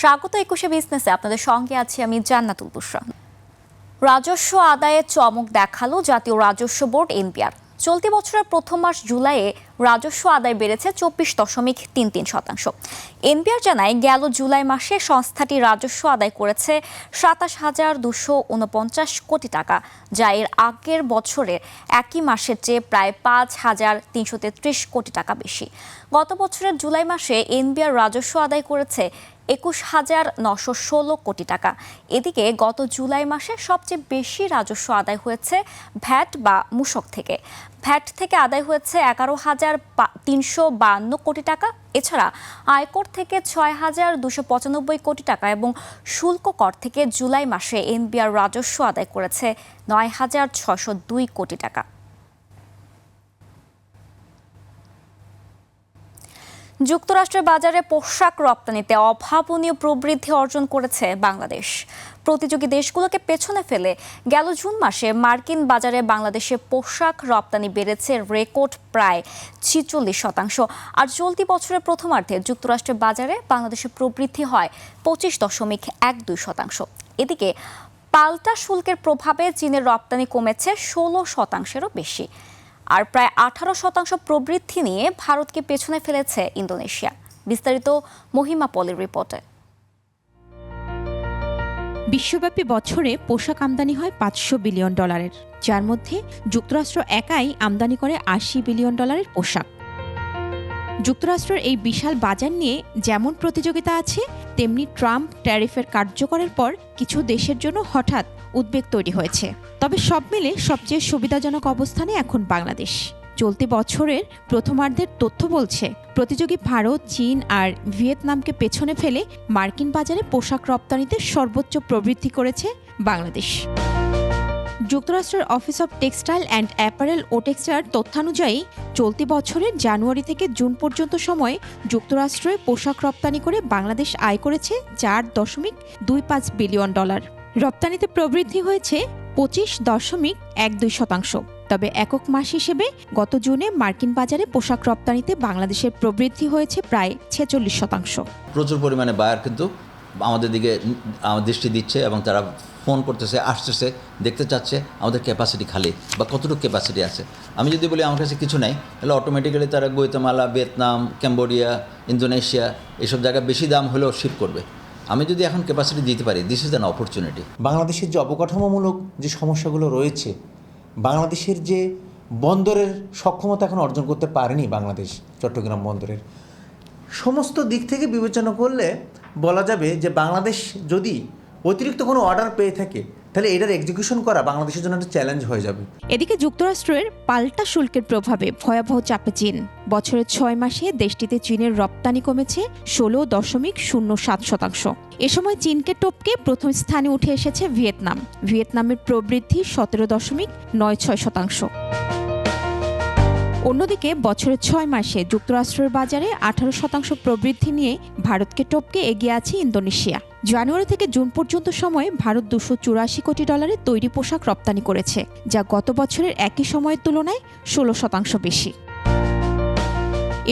স্বাগত একুশে বিজনেসে। আপনাদের সঙ্গে আছি আমি জান্নাতুল বুসরা রাজস্ব আদায়ে চমক দেখাল জাতীয় রাজস্ব বোর্ড এনপিআর। চলতি বছরের প্রথম মাস জুলাইয়ে রাজস্ব আদায় বেড়েছে চব্বিশ দশমিক তিন তিন শতাংশ। এনপিআর জানায়, গেল জুলাই মাসে সংস্থাটি রাজস্ব আদায় করেছে সাতাশ হাজার দুশো উনপঞ্চাশ কোটি টাকা, যা এর আগের বছরের একই মাসের চেয়ে প্রায় পাঁচ হাজার তিনশো তেত্রিশ কোটি টাকা বেশি। গত বছরের জুলাই মাসে এনবিআর রাজস্ব আদায় করেছে একুশ হাজার নশো ষোলো কোটি টাকা। এদিকে গত জুলাই মাসে সবচেয়ে বেশি রাজস্ব আদায় হয়েছে ভ্যাট বা মূসক থেকে। ভ্যাট থেকে আদায় হয়েছে এগারো হাজার তিনশো বান্ন কোটি টাকা। এছাড়া আয়কর থেকে ছয় হাজার দুশো পঁচানব্বই কোটি টাকা এবং শুল্ক কর থেকে জুলাই মাসে এনবিআর রাজস্ব আদায় করেছে নয় হাজার ছশো দুই কোটি টাকা। যুক্তরাষ্ট্রের বাজারে পোশাক রপ্তানিতে অভাবনীয় প্রবৃদ্ধি অর্জন করেছে বাংলাদেশ। প্রতিযোগী দেশগুলোকে পেছনে ফেলে গেল জুন মাসে মার্কিন বাজারে বাংলাদেশে পোশাক রপ্তানি বেড়েছে রেকর্ড প্রায় ছিচল্লিশ শতাংশ। আর চলতি বছরের প্রথমার্ধে যুক্তরাষ্ট্রের বাজারে বাংলাদেশের প্রবৃদ্ধি হয় পঁচিশ দশমিক এক দুই শতাংশ। এদিকে পাল্টা শুল্কের প্রভাবে চীনের রপ্তানি কমেছে ষোলো শতাংশেরও বেশি। আর প্রায় আঠারো শতাংশ প্রবৃদ্ধি নিয়ে ভারতকে পেছনে ফেলেছে ইন্দোনেশিয়া। বিস্তারিত মহিমা পলের রিপোর্টে। বিশ্বব্যাপী বছরে পোশাক আমদানি হয় পাঁচশো বিলিয়ন ডলারের। যার মধ্যে যুক্তরাষ্ট্র একাই আমদানি করে আশি বিলিয়ন ডলারের পোশাক। যুক্তরাষ্ট্রের এই বিশাল বাজার নিয়ে যেমন প্রতিযোগিতা আছে, তেমনি ট্রাম্প ট্যারিফের কার্যকরের পর কিছু দেশের জন্য হঠাৎ উদ্বেগ তৈরি হয়েছে। তবে সব মিলে সবচেয়ে সুবিধাজনক অবস্থানে এখন বাংলাদেশ। চলতি বছরের প্রথমার্ধের তথ্য বলছে, প্রতিযোগী ভারত, চীন আর ভিয়েতনামকে পেছনে ফেলে মার্কিন বাজারে পোশাক রপ্তানিতে সর্বোচ্চ প্রবৃদ্ধি করেছে বাংলাদেশ। যুক্তরাষ্ট্রের office of textile and apparel O textile তথ্যানুযায়ী, চলতি বছরের জানুয়ারি থেকে জুন পর্যন্ত সময়ে যুক্তরাষ্ট্রে পোশাক রপ্তানি করে বাংলাদেশ আয় করেছে চার দশমিক দুই পাঁচ বিলিয়ন ডলার। রপ্তানিতে প্রবৃদ্ধি হয়েছে পঁচিশ দশমিক এক দুই শতাংশ। তবে একক মাস হিসেবে গত জুনে মার্কিন বাজারে পোশাক রপ্তানিতে বাংলাদেশের প্রবৃদ্ধি হয়েছে প্রায় ছেচল্লিশ শতাংশ। প্রচুর পরিমাণে বায়ার কিন্তু আমাদের দিকে দৃষ্টি দিচ্ছে এবং তারা ফোন করতেছে, আসতেছে, দেখতে চাচ্ছে আমাদের ক্যাপাসিটি খালি বা কতটুকু ক্যাপাসিটি আছে। আমি যদি বলি আমার কাছে কিছু নাই, তাহলে অটোমেটিক্যালি তারা গুয়েতামালা ভিয়েতনাম ক্যাম্বোডিয়া ইন্দোনেশিয়া এসব জায়গায় বেশি দাম হলেও শিপ করবে। আমি যদি এখন ক্যাপাসিটি দিতে পারি দিস ইজ অ্যান অপরচুনিটি বাংলাদেশের যে অবকাঠামোমূলক যে সমস্যাগুলো রয়েছে, বাংলাদেশের যে বন্দরের সক্ষমতা এখন অর্জন করতে পারেনি বাংলাদেশ চট্টগ্রাম বন্দরের, সমস্ত দিক থেকে বিবেচনা করলে বলা যাবে যে বাংলাদেশ যদি অতিরিক্ত কোনো অর্ডার পেয়ে থাকে তাহলে এটার এক্সিকিউশন করা বাংলাদেশের জন্য একটা চ্যালেঞ্জ হয়ে যাবে। এদিকে যুক্তরাষ্ট্রের পাল্টা শুল্কের প্রভাবে ভয়াবহ চাপে চীন। বছরের ছয় মাসে দেশটিতে চীনের রপ্তানি কমেছে ষোলো দশমিক শূন্য সাত শতাংশ। এ সময় চীনকে টপকে প্রথম স্থানে উঠে এসেছে ভিয়েতনাম। ভিয়েতনামের প্রবৃদ্ধি সতেরো দশমিক নয় ছয় শতাংশ। অন্যদিকে বছরের ছয় মাসে যুক্তরাষ্ট্রের বাজারে আঠারো শতাংশ প্রবৃদ্ধি নিয়ে ভারতকে টপকে এগিয়ে আছে ইন্দোনেশিয়া। জানুয়ারি থেকে জুন পর্যন্ত সময়ে ভারত দুশো চুরাশি কোটি ডলারের তৈরি পোশাক রপ্তানি করেছে, যা গত বছরের একই সময়ের তুলনায় ষোলো শতাংশ বেশি।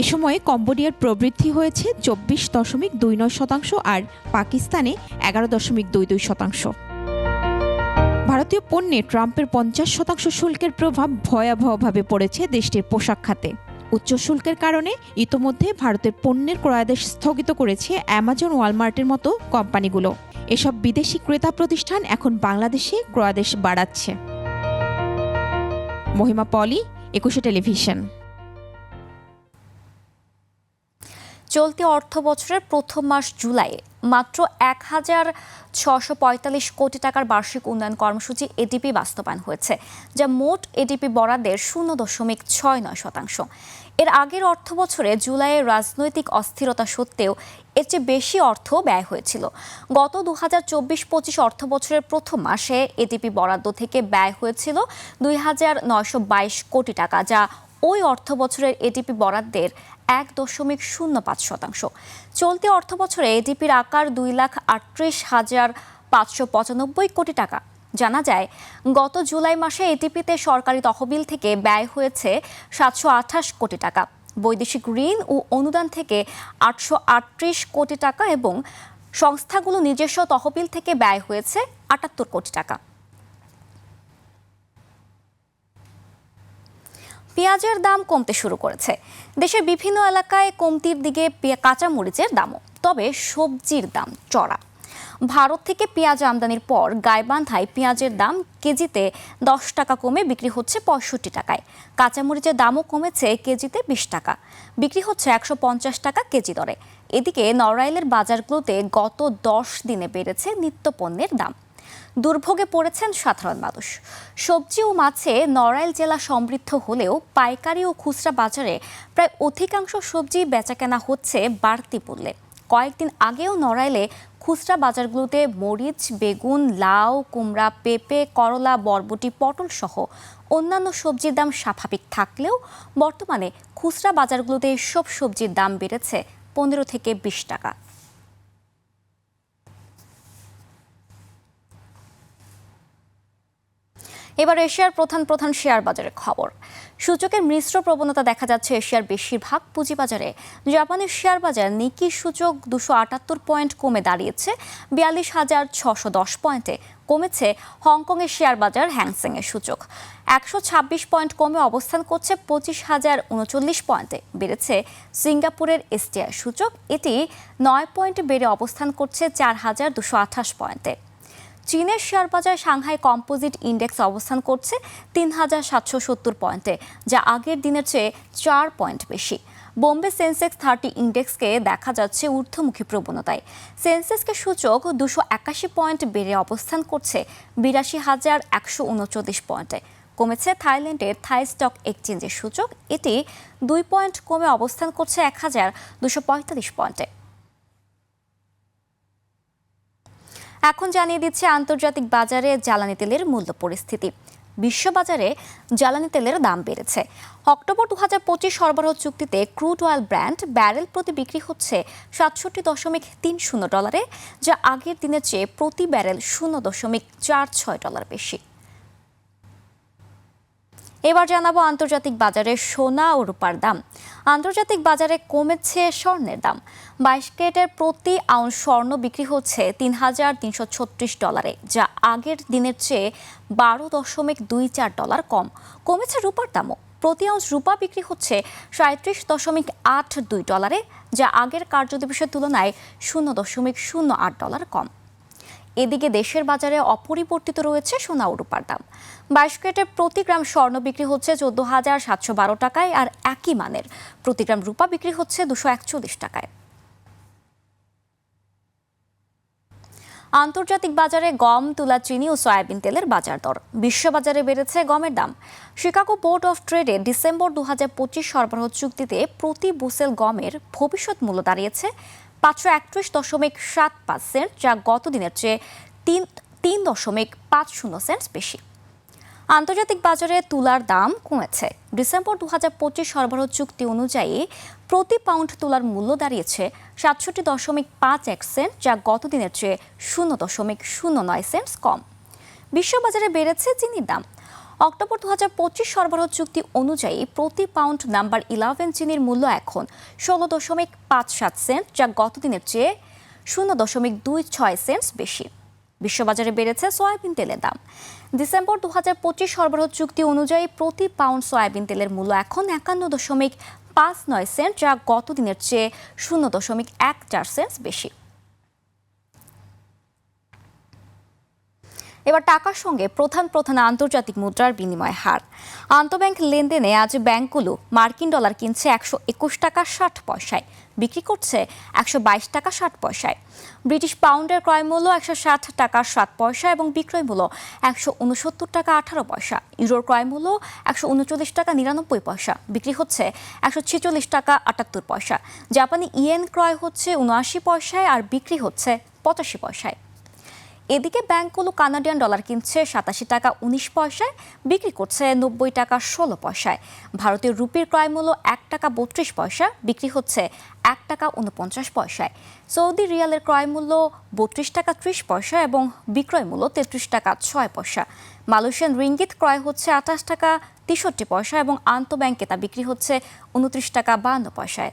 এ সময়ে কম্বোডিয়ার প্রবৃদ্ধি হয়েছে চব্বিশ দশমিক দুই নয় শতাংশ আর পাকিস্তানে এগারো দশমিক দুই দুই শতাংশ। ভারতীয় পণ্যে ট্রাম্পের পঞ্চাশ শতাংশ শুল্কের প্রভাব ভয়াবহভাবে পড়েছে দেশটির পোশাক খাতে। উচ্চ শুল্কের কারণে ইতোমধ্যে ভারতের পণ্যের ক্রয়াদেশ স্থগিত করেছে অ্যামাজন ওয়ালমার্টের মতো কোম্পানিগুলো। এসব বিদেশি ক্রেতা প্রতিষ্ঠান এখন বাংলাদেশে ক্রয়াদেশ বাড়াচ্ছে। মহিমা পলি, একুশে টেলিভিশন। চলতি অর্থ বছরের প্রথম মাস জুলাই মাত্র এক হাজার ছশো পঁয়তাল্লিশ কোটি টাকার বার্ষিক উন্নয়ন কর্মসূচি এডিপি বাস্তবায়ন হয়েছে, যা মোট এডিপি বরাদ্দের শূন্য দশমিক ছয় নয় শতাংশ। এর আগের অর্থ বছরে জুলাইয়ে রাজনৈতিক অস্থিরতা সত্ত্বেও এর চেয়ে বেশি অর্থ ব্যয় হয়েছিল। গত দু হাজার চব্বিশ পঁচিশ অর্থ বছরের প্রথম মাসে এটিপি বরাদ্দ থেকে ব্যয় হয়েছিল দুই হাজার নয়শো বাইশ কোটি টাকা, যা ওই অর্থ বছরের এটিপি বরাদ্দের এক দশমিক শূন্য পাঁচ শতাংশ। চলতি অর্থ বছরে এডিপির আকার দুই লাখ আটত্রিশ হাজার পাঁচশো পঁচানব্বই কোটি টাকা। জানা যায়, গত জুলাই মাসে এটিপিতে সরকারি তহবিল থেকে ব্যয় হয়েছে সাতশো আঠাশ কোটি টাকা। বৈদেশিক ঋণ ও অনুদান থেকে আটশো আটত্রিশ কোটি টাকা এবং সংস্থাগুলো নিজস্ব তহবিল থেকে ব্যয় হয়েছে আটাত্তর কোটি টাকা। পেঁয়াজের দাম কমতে শুরু করেছে। দেশের বিভিন্ন এলাকায় কমতির দিকে কাঁচামরিচের দামও, তবে সবজির দাম চড়া। ভারত থেকে পেঁয়াজ আমদানির পর গাইবান্ধায় পেঁয়াজের দাম কেজিতে দশ টাকা কমে বিক্রি হচ্ছে পঁয়ষট্টি টাকায়। কাঁচামরিচের দামও কমেছে কেজিতে বিশ টাকা। বিক্রি হচ্ছে একশো পঞ্চাশ টাকা কেজি দরে। এদিকে নড়াইলের বাজারগুলোতে গত দশ দিনে বেড়েছে নিত্যপণ্যের দাম। দুর্ভোগে পড়েছেন সাধারণ মানুষ। সবজি ও মাছে নড়াইল জেলা সমৃদ্ধ হলেও পাইকারি ও খুচরা বাজারে প্রায় অধিকাংশ সবজি বেচাকেনা হচ্ছে বাড়তি মূল্যে। কয়েকদিন আগেও নড়াইলে খুচরা বাজারগুলোতে মরিচ, বেগুন, লাউ, কুমড়া, পেঁপে, করলা, বরবটি, পটল সহ অন্যান্য সবজির দাম স্বাভাবিক থাকলেও বর্তমানে খুচরা বাজারগুলোতে সব সবজির দাম বেড়েছে পনেরো থেকে বিশ টাকা। এবার এশিয়ার প্রধান প্রধান শেয়ার বাজারের খবর। সূচকের মিশ্র প্রবণতা দেখা যাচ্ছে এশিয়ার বেশিরভাগ পুঁজিবাজারে। জাপানের শেয়ার বাজার নিকি সূচক দুশো আটাত্তর পয়েন্ট কমে দাঁড়িয়েছে, বিয়াল্লিশ হাজার ছশো দশ পয়েন্টে কমেছে হংকংয়ের শেয়ার বাজার হ্যাংসেংয়ের সূচক। একশো ছাব্বিশ পয়েন্ট কমে অবস্থান করছে, পঁচিশ হাজার উনচল্লিশ পয়েন্টে বেড়েছে সিঙ্গাপুরের এসটিআই সূচক। এটি নয় পয়েন্টে বেড়ে অবস্থান করছে, চার হাজার দুশো আঠাশ পয়েন্টে। চীনের শেয়ার বাজার সাংহাই কম্পোজিট ইন্ডেক্স অবস্থান করছে তিন হাজার সাতশো সত্তর পয়েন্টে, যা আগের দিনের চেয়ে চার পয়েন্ট বেশি। বোম্বে সেন্সেক্স থার্টি ইন্ডেক্সকে দেখা যাচ্ছে ঊর্ধ্বমুখী প্রবণতায়। সেন্সেক্সকে সূচক দুশো একাশি পয়েন্ট বেড়ে অবস্থান করছে বিরাশি হাজার একশো উনচল্লিশ পয়েন্টে। কমেছে থাইল্যান্ডের থাই স্টক এক্সচেঞ্জের সূচক। এটি দুই পয়েন্ট কমে অবস্থান করছে এক হাজার দুশো পঁয়তাল্লিশ পয়েন্টে। এখন জানিয়ে দিচ্ছে আন্তর্জাতিক বাজারে জ্বালানি তেলের মূল্য পরিস্থিতি। বিশ্ববাজারে জ্বালানি তেলের দাম বেড়েছে। অক্টোবর দু হাজার পঁচিশ সরবরাহ চুক্তিতে ক্রুড অয়েল ব্র্যান্ড ব্যারেল প্রতি বিক্রি হচ্ছে সাতষট্টি দশমিক তিন শূন্য ডলারে, যা আগের দিনের চেয়ে প্রতি ব্যারেল শূন্য দশমিক চার ছয় ডলার বেশি। এবার জানাব আন্তর্জাতিক বাজারে সোনা ও রূপার দাম। আন্তর্জাতিক বাজারে কমেছে স্বর্ণের দাম। বাইশ ক্যারেটের প্রতি আউন্স স্বর্ণ বিক্রি হচ্ছে তিন হাজার তিনশো ছত্রিশ ডলারে, যা আগের দিনের চেয়ে বারো দশমিক দুই চার ডলার কম। কমেছে রূপার দামও। প্রতি আউন্স রূপা বিক্রি হচ্ছে সাঁত্রিশ দশমিক আট দুই ডলারে, যা আগের কার্যদিবসের তুলনায় শূন্য দশমিক শূন্য আট ডলার কম। এদিকে দেশের বাজারে অপরিবর্তিত রয়েছে সোনা ও রূপার দাম। বাইশ ক্যারেটের প্রতি গ্রাম স্বর্ণ বিক্রি হচ্ছে চোদ্দ হাজার সাতশো বারো টাকায় আর একই মানের। প্রতি গ্রাম রূপা বিক্রি হচ্ছে দুশো একচল্লিশ টাকায়। আন্তর্জাতিক বাজারে গম, তুলা, চিনি ও সয়াবিন তেলের বাজার দর। বিশ্ববাজারে বেড়েছে গমের দাম। শিকাগো বোর্ড অফ ট্রেডে ডিসেম্বর দু হাজার পঁচিশ সরবরাহ চুক্তিতে প্রতি বুসেল গমের ভবিষ্যৎ মূল্য দাঁড়িয়েছে পাঁচশো একত্রিশ দশমিক সাত পাঁচ সেন্ট, যা গত দিনের চেয়ে তিন তিন দশমিক পাঁচ শূন্য সেন্ট বেশি। আন্তর্জাতিক বাজারে তুলার দাম কমেছে। ডিসেম্বর দু হাজার পঁচিশ সরবরাহ চুক্তি অনুযায়ী প্রতি পাউন্ড তুলার মূল্য দাঁড়িয়েছে সাতষট্টি দশমিক পাঁচ এক সেন্ট, যা গত দিনের চেয়ে শূন্য দশমিক শূন্য নয় সেন্টস কম। বিশ্ববাজারে বেড়েছে চিনির দাম। অক্টোবর দু হাজার পঁচিশ সরবরাহ চুক্তি অনুযায়ী প্রতি পাউন্ড নাম্বার ইলেভেন চিনির মূল্য এখন ষোলো দশমিক পাঁচ সাত সেন্ট, যা গত দিনের চেয়ে শূন্য দশমিক দুই ছয় সেন্টস বেশি। বিশ্ববাজারে বেড়েছে সয়াবিন তেলের দাম। ডিসেম্বর দু হাজার পঁচিশ সরবরাহ চুক্তি অনুযায়ী প্রতি পাউন্ড সয়াবিন তেলের মূল্য এখন একান্ন দশমিক পাঁচ নয় সেন্ট, যা গত দিনের চেয়ে শূন্য দশমিক এক চার সেন্টস বেশি। এবার টাকার সঙ্গে প্রধান প্রধান আন্তর্জাতিক মুদ্রার বিনিময় হার। আন্তঃব্যাংক লেনদেনে আজ ব্যাংকগুলো মার্কিন ডলার কিনছে একশো একুশ টাকা ষাট পয়সায়, বিক্রি করছে একশো বাইশ টাকা ষাট পয়সায়। ব্রিটিশ পাউন্ডের ক্রয় মূল্য একশো ষাট টাকা সাত পয়সা এবং বিক্রয় মূল্য একশো উনসত্তর টাকা আঠারো পয়সা। ইউরোর ক্রয় মূল্য একশো উনচল্লিশ টাকা নিরানব্বই পয়সা, বিক্রি হচ্ছে একশো ছেচল্লিশ টাকা আটাত্তর পয়সা। জাপানি ইয়েন ক্রয় হচ্ছে উনআশি পয়সায় আর বিক্রি হচ্ছে পঁচাশি পয়সায়। এদিকে ব্যাংকগুলো কানাডিয়ান ডলার কিনছে সাতাশি টাকা উনিশ পয়সায়, বিক্রি করছে নব্বই টাকা ষোলো পয়সায়। ভারতীয় রুপির ক্রয় মূল্য এক টাকা বত্রিশ পয়সা বিক্রি হচ্ছে এক টাকা উনপঞ্চাশ পয়সায়। সৌদি রিয়ালের ক্রয় মূল্য বত্রিশ টাকা ত্রিশ পয়সা এবং বিক্রয় মূল্য তেত্রিশ টাকা ছয় পয়সা। মালয়েশিয়ান রিঙ্গিত ক্রয় হচ্ছে আঠাশ টাকা তেষট্টি পয়সা এবং আন্তঃব্যাংকে তা বিক্রি হচ্ছে উনত্রিশ টাকা বাহান্ন পয়সায়।